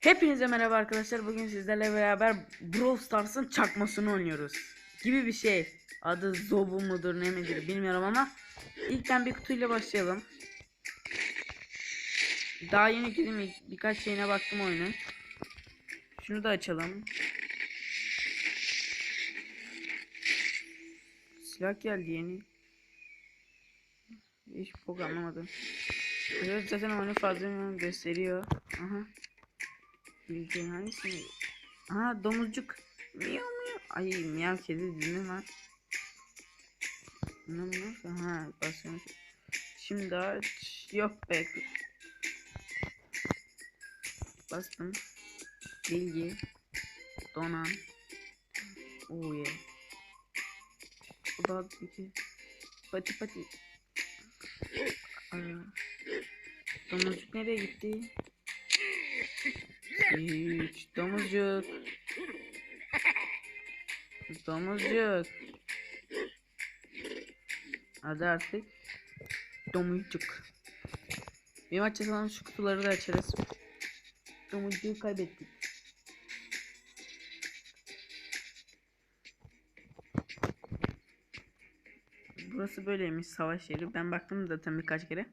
Hepinize merhaba arkadaşlar. Bugün sizlerle beraber Brawl Stars'ın çakmasını oynuyoruz. Gibi bir şey. Adı Zobu mudur ne midir bilmiyorum ama ilkten bir kutuyla başlayalım. Daha yeni girdim birkaç şeyine baktım oyunun. Şunu da açalım. Silah geldi yeni. Hiç bok anlamadım. Zaten oyunu fazla gösteriyor. Aha. Bildiğin hangisini? Aha domuzcuk. Miyav miyav. Ay miyav kedi mi lan? Ne bu? Aha basıyorum. Şimdi aç. Yok be. Bastım. Bilgi. Donan. Oh yeah. Bu da iki. Pati pati. Domuzcuk nereye gitti? Hiç domuzcuk. Domuzcuk. Hadi artık. Domuzcuk. Bir maç yazalım şu kutuları da açarız. Domuzcuğu kaybettik. Burası böyleymiş savaş yeri. Ben baktım zaten birkaç kere.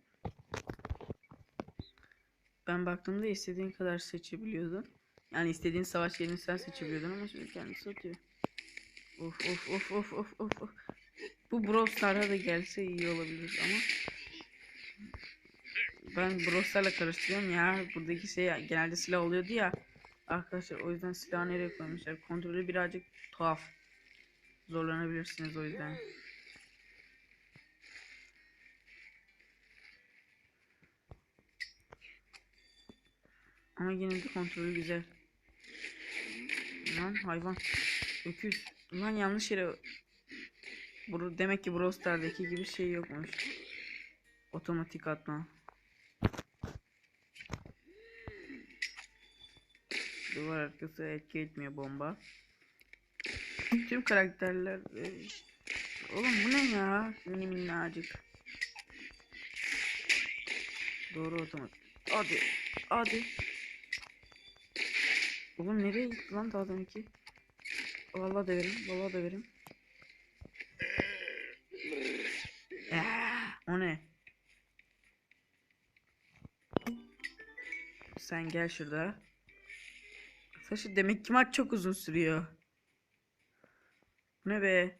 Ben baktığımda istediğin kadar seçebiliyordun. Yani istediğin savaş yerini sen seçebiliyordun ama şimdi kendisi atıyor. Of of of of of of of. Bu Brawl Stars'a da gelse iyi olabilir ama ben Brawl Stars'la karıştırıyorum ya. Buradaki şey genelde silah oluyordu ya. Arkadaşlar o yüzden silahı nereye koymuşlar? Kontrolü birazcık tuhaf. Zorlanabilirsiniz o yüzden. Ama yine de kontrolü güzel. Lan hayvan. Öküz. Lan yanlış yere. Buru, demek ki Brawl Stars'daki gibi şey yokmuş. Otomatik atma. Duvar arkası etki etmiyor bomba. Tüm karakterler... e, Oğlum bu ne ya? Mini minnacık. Doğru otomatik. Hadi. Hadi. Oğlum nereye gitti lan daha deminki? Vallahi döverim, vallahi döverim. Aa, o ne? Sen gel şurada. Arkadaşlar demek ki maç çok uzun sürüyor. Ne be?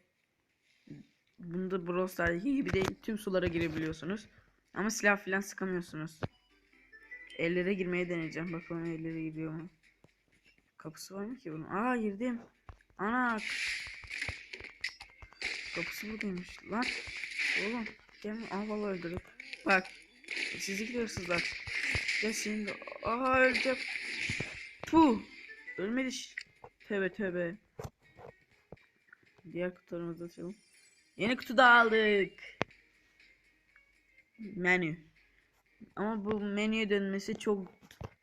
Bunda Brawl Stars'daki gibi değil. Tüm sulara girebiliyorsunuz. Ama silah filan sıkamıyorsunuz. Ellere girmeye deneyeceğim. Bakalım ellere gidiyor mu? Kapısı var mı ki bunun? Aa girdim. Ana. Kapısı buradaymış. Lan. Oğlum. Gelme. Aa vallahi öldürdük. Bak. Sizi gidiyorsuzlar. Gel senin de. Aa öleceğim. Puh. Ölmedi. Tövbe tövbe. Diğer kutularımızı açalım. Yeni kutu da aldık. Menü. Ama bu menüye dönmesi çok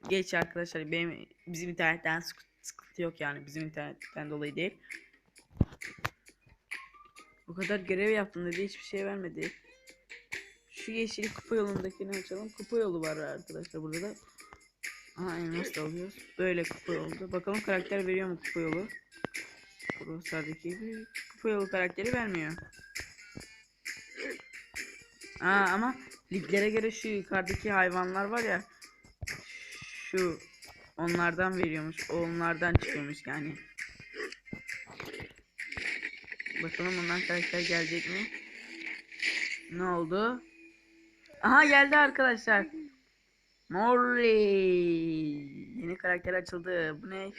geç arkadaşlar. Benim bizim internetten sık- sıkıntı yok yani. Bizim internetten dolayı değil. Bu kadar görev yaptım dedi hiçbir şey vermedi. Şu yeşil kupa yolundakini açalım. Kupa yolu var arkadaşlar burada da. Aha elmas alıyoruz. Böyle kupa yolu. Bakalım karakter veriyor mu kupa yolu? Browser'daki gibi kupa yolu karakteri vermiyor. Aa ama liglere göre şu yukarıdaki hayvanlar var ya şu onlardan veriyormuş. Onlardan çıkıyormuş yani. Bakalım ondan karakter gelecek mi? Ne oldu? Aha geldi arkadaşlar. Morley. Yeni karakter açıldı. Bu ne?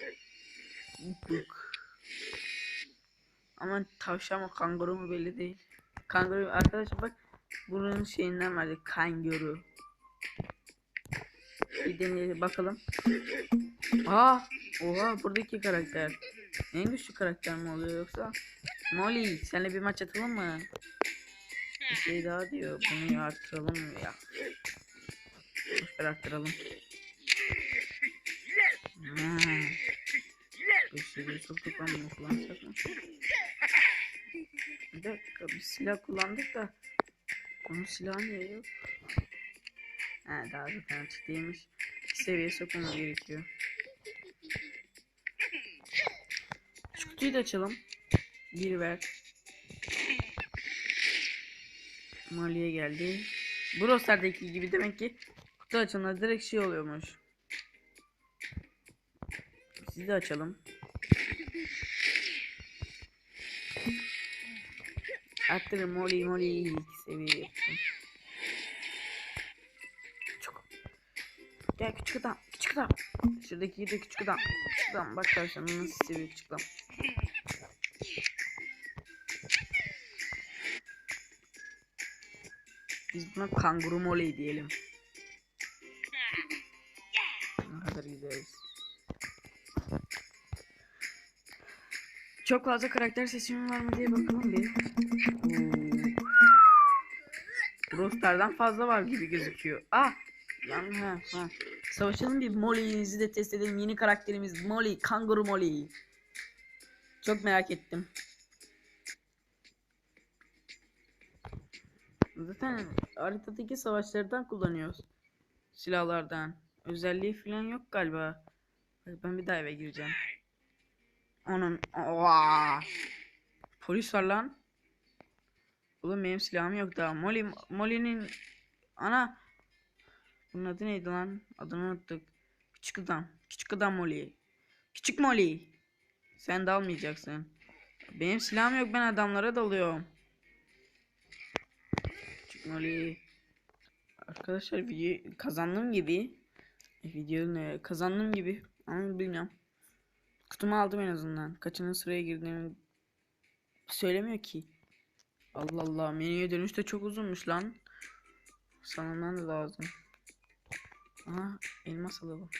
Buk. Ama tavşan mı kanguru mu belli değil. Kanguru arkadaşlar bak bunun şeyinden verdi. Kanguru. Bir bakalım. Aa, oha buradaki karakter. En güçlü karakter mi oluyor yoksa? Molly seninle bir maç atalım mı? Bir şey daha diyor. Bunu arttıralım ya? Boş ver arttıralım. Hmm. Bir şey soktuk lan bunu kullansak mı? Bir dakika bir silah kullandık da onun silahı niye yok? Ha daha zaten açık değilmiş. Seviye sokmamız gerekiyor. Şu kutuyu da açalım. Bir ver. Maliye geldi. Browser'daki gibi demek ki kutu açanlar direkt şey oluyormuş. Sizi de açalım. Attırın moli moli seviye yaptım. Gel küçük adam küçük adam. Şuradaki de küçük adam. Küçük adam bak karşına nasıl seviyor küçük adam. Biz buna kanguru Molly diyelim. Ne kadar güzeliz. Çok fazla karakter seçimi var mı diye bakalım bir. Oo. Roster'dan fazla var gibi gözüküyor. Ah! Yan ha ha. Savaşalım bir Molly'nizi de test edelim. Yeni karakterimiz Molly, Kanguru Molly. Çok merak ettim. Zaten haritadaki savaşlardan kullanıyoruz. Silahlardan. Özelliği falan yok galiba. Ben bir daha eve gireceğim. Onun Oha! Polis var lan. Oğlum benim silahım yok daha. Molly Molly'nin ana bunun adı neydi lan? Adını unuttuk. Küçük adam. Küçük adam Molly. Küçük Molly. Sen dalmayacaksın. Benim silahım yok ben adamlara dalıyorum. Küçük Molly. Arkadaşlar video kazandığım gibi video ne kazandığım gibi ama bilmiyorum. Kutumu aldım en azından. Kaçıncı sıraya girdiğimi söylemiyor ki. Allah Allah menüye dönüş de çok uzunmuş lan. Sanırım da lazım. Aha elmas alalım.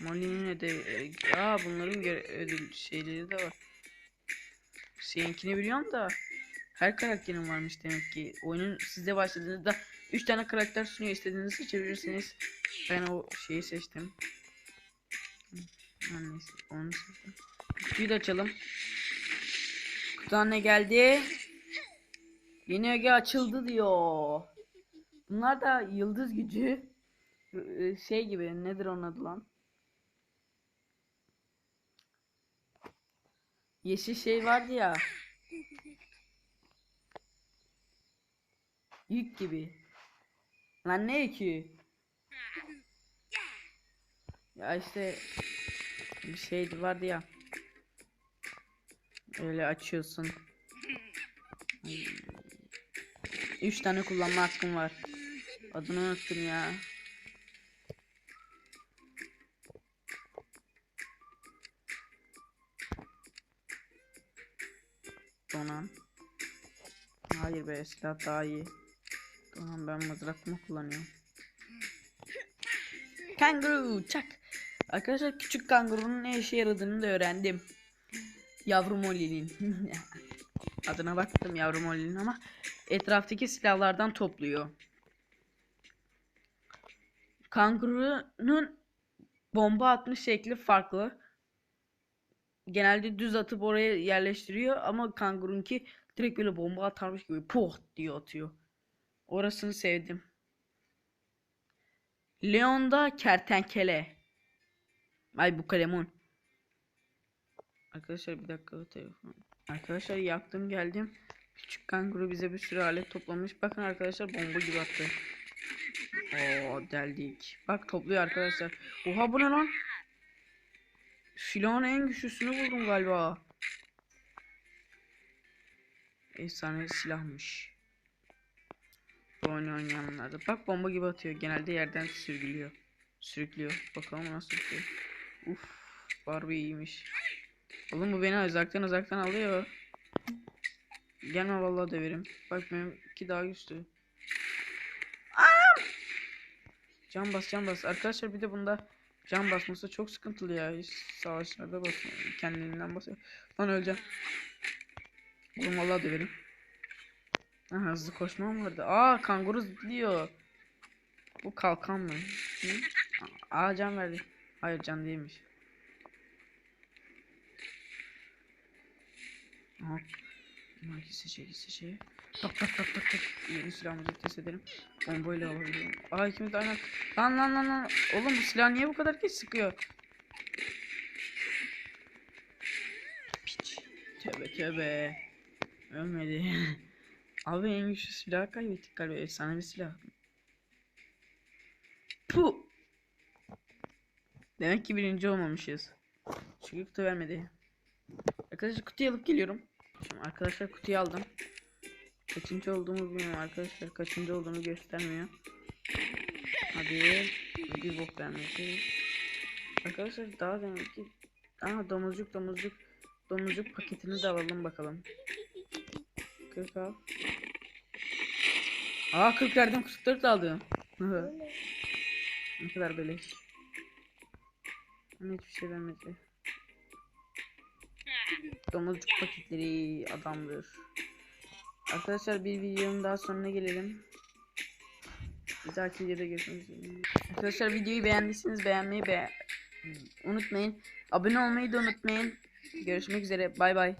Molly'nin de e, aa bunların ödül şeyleri de var. Seninkini biliyorum da her karakterin varmış demek ki. Oyunun size başladığınızda 3 tane karakter sunuyor. İstediğinizi seçebilirsiniz. Ben o şeyi seçtim. Hı, her neyse onu seçtim. Kutuyu da açalım. Kutudan ne geldi? Yeni öge açıldı diyor. Bunlar da yıldız gücü. Ee, Şey gibi nedir onun adı lan? Yeşil şey vardı ya. Yük gibi. Lan ne yükü? Ya işte bir şey vardı ya. Öyle açıyorsun. Üç tane kullanma hakkım var. Adını unuttum ya. Donan. Hayır be silah daha iyi. Donan ben mızrakımı kullanıyorum. Kanguru çak. Arkadaşlar küçük kangurunun ne işe yaradığını da öğrendim. Yavru Molly'nin. Adına baktım yavru Molly'nin ama etraftaki silahlardan topluyor. Kangurunun bomba atmış şekli farklı. Genelde düz atıp oraya yerleştiriyor ama kangurunki direkt böyle bomba atarmış gibi poh diye atıyor. Orasını sevdim. Leon'da kertenkele. Ay bu kalemun. Arkadaşlar bir dakika telefon. Arkadaşlar yaktım geldim. Küçük kanguru bize bir sürü alet toplamış. Bakın arkadaşlar bomba gibi attı. Oo deldik. Bak topluyor arkadaşlar. Oha bu ne lan? Silahın en güçlüsünü buldum galiba. Efsane silahmış. Bu oyunu oynayanlarda. Bak bomba gibi atıyor. Genelde yerden sürgülüyor. Sürüklüyor. Bakalım nasıl sürüklüyor. Uf. Barbie iyiymiş. Oğlum bu beni uzaktan uzaktan alıyor. Gelme vallahi döverim. Bak benimki daha güçlü. Aa! Can bas can bas. Arkadaşlar bir de bunda can basması çok sıkıntılı ya. Hiç savaşlarda basmıyor. Kendiliğinden basıyor. Lan öleceğim. Oğlum vallahi döverim. Ha, hızlı koşmam vardı. Aa kanguru zıplıyor. Bu kalkan mı? Hı? Aa can verdi. Hayır can değilmiş. Aha. Bunlar gitse şey gitse şey. Bak bak bak bak. bak. Yeni silahımızı test edelim. Bombayla alabiliyorum. Aa ikimiz de aynen. Lan lan lan lan. Oğlum bu silah niye bu kadar geç sıkıyor? Piç. Tövbe tövbe. Ölmedi. Abi en güçlü silah kaybettik galiba. Efsane bir silah. Pu. Demek ki birinci olmamışız. Çünkü kutu vermedi. Arkadaşlar kutuyu alıp geliyorum. Şimdi arkadaşlar kutuyu aldım. Kaçıncı olduğumu bilmiyorum arkadaşlar. Kaçıncı olduğunu göstermiyor. Hadi. Bir bok vermedi. Arkadaşlar daha demek ki Aha domuzcuk domuzcuk domuzcuk paketini de alalım bakalım. 40 al. Aa 40 verdim 44 aldım. ne kadar beleş. Hiçbir şey vermedi. Domuzcuk paketleri adamdır. Arkadaşlar bir videonun daha sonuna gelelim. Bir dahaki videoda görüşmek üzere. Arkadaşlar videoyu beğendiyseniz beğenmeyi be unutmayın. Abone olmayı da unutmayın. Görüşmek üzere. Bay bay.